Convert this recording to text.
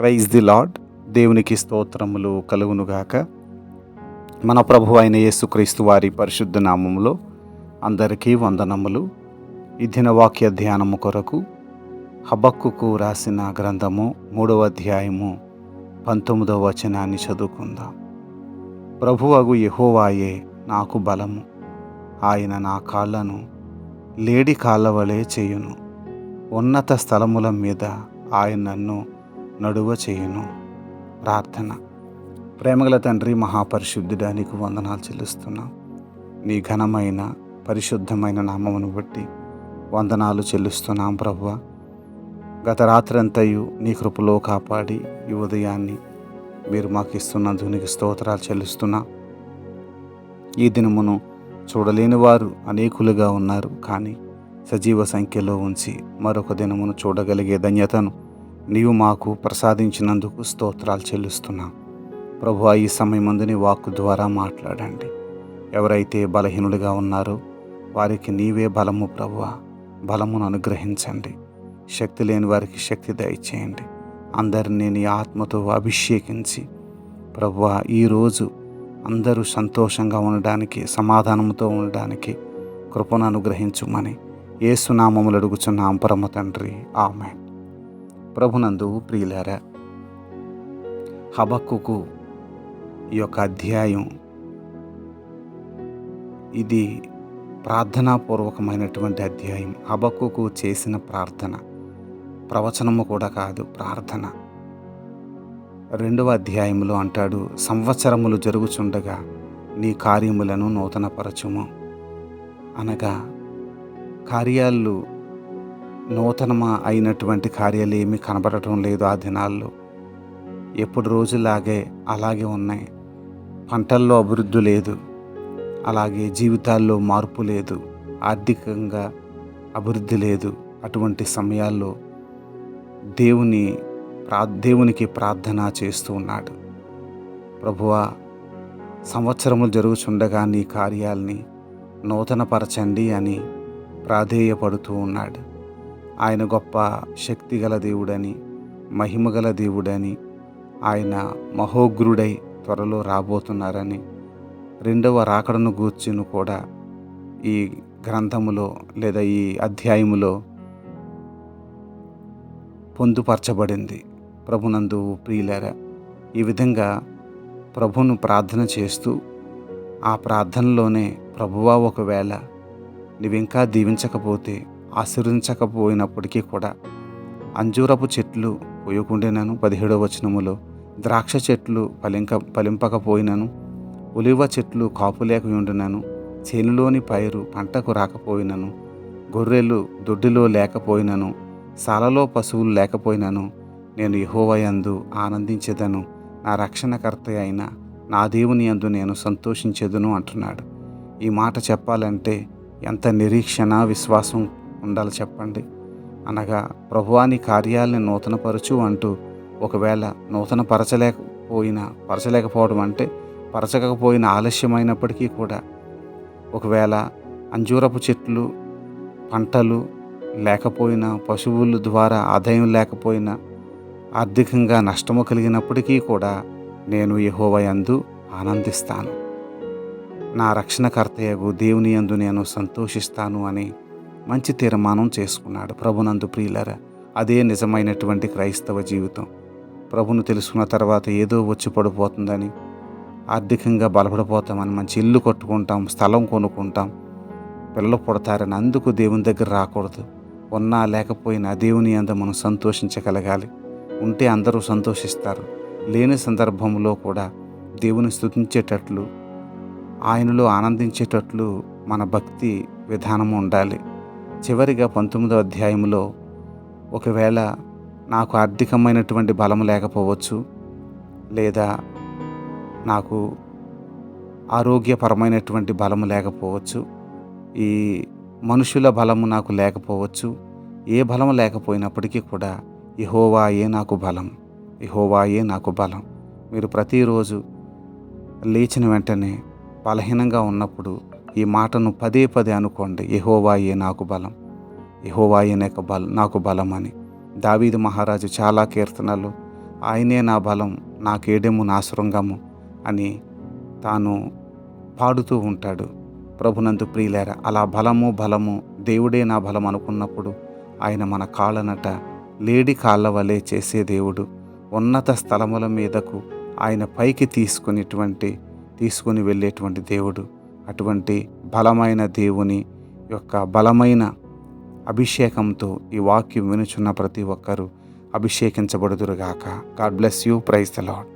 Praise the lord దేవునికి స్తోత్రములు కలుగునుగాక మన ప్రభు అయిన యేసుక్రీస్తు వారి పరిశుద్ధ నామములో అందరికీ వందనములు. ఈ దినవాక్య ధ్యానము కొరకు హబక్కుకు రాసిన గ్రంథము మూడవ అధ్యాయము పంతొమ్మిదవ వచనాన్ని చదువుకుందాం. ప్రభువగు యహోవాయే నాకు బలము. ఆయన నా కాళ్ళను లేడి కాళ్ళవలే చేయును. ఉన్నత స్థలముల మీద ఆయన నన్ను నడువ చేయను. ప్రార్థన. ప్రేమగల తండ్రి మహాపరిశుద్ధుడా నీకు వందనాలు చెల్లిస్తున్నాం. నీ ఘనమైన పరిశుద్ధమైన నామమును బట్టి వందనాలు చెల్లిస్తున్నాం ప్రభువ. గత రాత్రంతయు నీ కృపలో కాపాడి ఈ ఉదయాన్ని మీరు మాకు ఇస్తున్నందుకు నీకు స్తోత్రాలు చెల్లిస్తున్నా. ఈ దినమును చూడలేని వారు అనేకులుగా ఉన్నారు కానీ సజీవ సంఖ్యలో ఉంచి మరొక దినమును చూడగలిగే ధన్యతను నీవు మాకు ప్రసాదించినందుకు స్తోత్రాలు చెల్లిస్తున్నాం. ప్రభు ఈ సమయమందు నీ వాక్కు ద్వారా మాట్లాడండి. ఎవరైతే బలహీనులుగా ఉన్నారో వారికి నీవే బలము ప్రభువ. బలమును అనుగ్రహించండి. శక్తి లేని వారికి శక్తి దయచేయండి. అందరినీ నీ ఆత్మతో అభిషేకించి ప్రభువ ఈరోజు అందరూ సంతోషంగా ఉండడానికి సమాధానంతో ఉండడానికి కృపను అనుగ్రహించుమని ఏసునామములు అడుగుచున్నాం. పరమ తండ్రి. ఆమె ప్రభునందు ప్రియులారా హబక్కుకు ఈ యొక్క అధ్యాయం ఇది ప్రార్థనాపూర్వకమైనటువంటి అధ్యాయం. హబక్కుకు చేసిన ప్రార్థన ప్రవచనము కూడా కాదు ప్రార్థన. రెండవ అధ్యాయంలో అంటాడు సంవత్సరములు జరుగుచుండగా నీ కార్యములను నూతనపరచుము. అనగా కార్యాలు నూతనమా అయినటువంటి కార్యాలు ఏమీ కనబడటం లేదు ఆ దినాల్లో. ఎప్పుడు రోజులాగే అలాగే ఉన్నాయి. పంటల్లో అభివృద్ధి లేదు. అలాగే జీవితాల్లో మార్పు లేదు. ఆర్థికంగా అభివృద్ధి లేదు. అటువంటి సమయాల్లో దేవుని ప్రా దేవునికి ప్రార్థన చేస్తూ ఉన్నాడు. ప్రభువా సంవత్సరములు జరుగుచుండగా నీ కార్యాల్ని నూతనపరచండి అని ప్రాధేయపడుతూ ఉన్నాడు. ఆయన గొప్ప శక్తిగల దేవుడని మహిమగల దేవుడని ఆయన మహోగ్రుడై త్వరలో రాబోతున్నారని రెండవ రాకడను గూర్చిను కూడా ఈ గ్రంథములో లేదా ఈ అధ్యాయములో పొందుపరచబడింది. ప్రభునందు ప్రియులారా ఈ విధంగా ప్రభును ప్రార్థన చేస్తూ ఆ ప్రార్థనలోనే ప్రభువా ఒకవేళ నీవింకా దీవించకపోతే ఆశీర్వించకపోయినప్పటికీ కూడా అంజూరపు చెట్లు పోయకుండేనను పదిహేడవ వచనములో. ద్రాక్ష చెట్లు ఫలింక ఫలింపకపోయినను ఉలివ చెట్లు కాపు లేకయుండినను చేనులోని పైరు పంటకు రాకపోయినను గొర్రెలు దొడ్డిలో లేకపోయినను సాలలో పశువులు లేకపోయినను నేను యహోవయందు ఆనందించేదను నా రక్షణకర్త అయిన నా దేవుని యందు నేను సంతోషించేదను అంటున్నాడు. ఈ మాట చెప్పాలంటే ఎంత నిరీక్షణ విశ్వాసం ఉండాలి చెప్పండి. అనగా ప్రభువాని కార్యాలని నూతనపరచు అంటూ ఒకవేళ నూతన పరచలేకపోయినా పరచలేకపోవడం అంటే పరచకపోయిన ఆలస్యమైనప్పటికీ కూడా ఒకవేళ అంజూరపు చెట్లు పంటలు లేకపోయినా పశువుల ద్వారా ఆదాయం లేకపోయినా ఆర్థికంగా నష్టము కలిగినప్పటికీ కూడా నేను యహోవయందు ఆనందిస్తాను. నా రక్షణకర్తయగు దేవుని యందు నేను సంతోషిస్తాను అని మంచి తీర్మానం చేసుకున్నాడు ప్రభునందు ప్రియులరా. అదే నిజమైనటువంటి క్రైస్తవ జీవితం. ప్రభును తెలుసుకున్న తర్వాత ఏదో వచ్చి పడిపోతుందని ఆర్థికంగా బలపడిపోతామని మంచి ఇల్లు కట్టుకుంటాం స్థలం కొనుక్కుంటాం పిల్లలు పుడతారని అందుకు దేవుని దగ్గర రాకూడదు. ఉన్నా లేకపోయినా దేవుని అందు మనం సంతోషించగలగాలి. ఉంటే అందరూ సంతోషిస్తారు. లేని సందర్భంలో కూడా దేవుని స్థుతించేటట్లు ఆయనలో ఆనందించేటట్లు మన భక్తి విధానం ఉండాలి. చివరిగా పంతొమ్మిదో అధ్యాయంలో ఒకవేళ నాకు ఆర్థికమైనటువంటి బలం లేకపోవచ్చు లేదా నాకు ఆరోగ్యపరమైనటువంటి బలము లేకపోవచ్చు ఈ మనుషుల బలము నాకు లేకపోవచ్చు ఏ బలం లేకపోయినప్పటికీ కూడా ఇహోవాయే నాకు బలం ఇహోవాయే నాకు బలం. మీరు ప్రతిరోజు లేచిన వెంటనే బలహీనంగా ఉన్నప్పుడు ఈ మాటను పదే పదే అనుకోండి. యహోవాయే నాకు బలం. యహోవాయనే నాకు బలం నాకు బలం అని దావీదు మహారాజు చాలా కీర్తనలు. ఆయనే నా బలం నాకేడెము నా శృంగము అని తాను పాడుతూ ఉంటాడు. ప్రభునందు ప్రియులేర అలా బలము బలము దేవుడే నా బలం అనుకున్నప్పుడు ఆయన మన కాళ్ళనట లేడి కాళ్ళ వలె చేసే దేవుడు. ఉన్నత స్థలముల మీదకు ఆయన పైకి తీసుకునేటువంటి తీసుకుని వెళ్ళేటువంటి దేవుడు. అటువంటి బలమైన దేవుని యొక్క బలమైన అభిషేకంతో ఈ వాక్యం వినుచున్న ప్రతి ఒక్కరూ అభిషేకించబడుదురుగాక. God bless you praise the Lord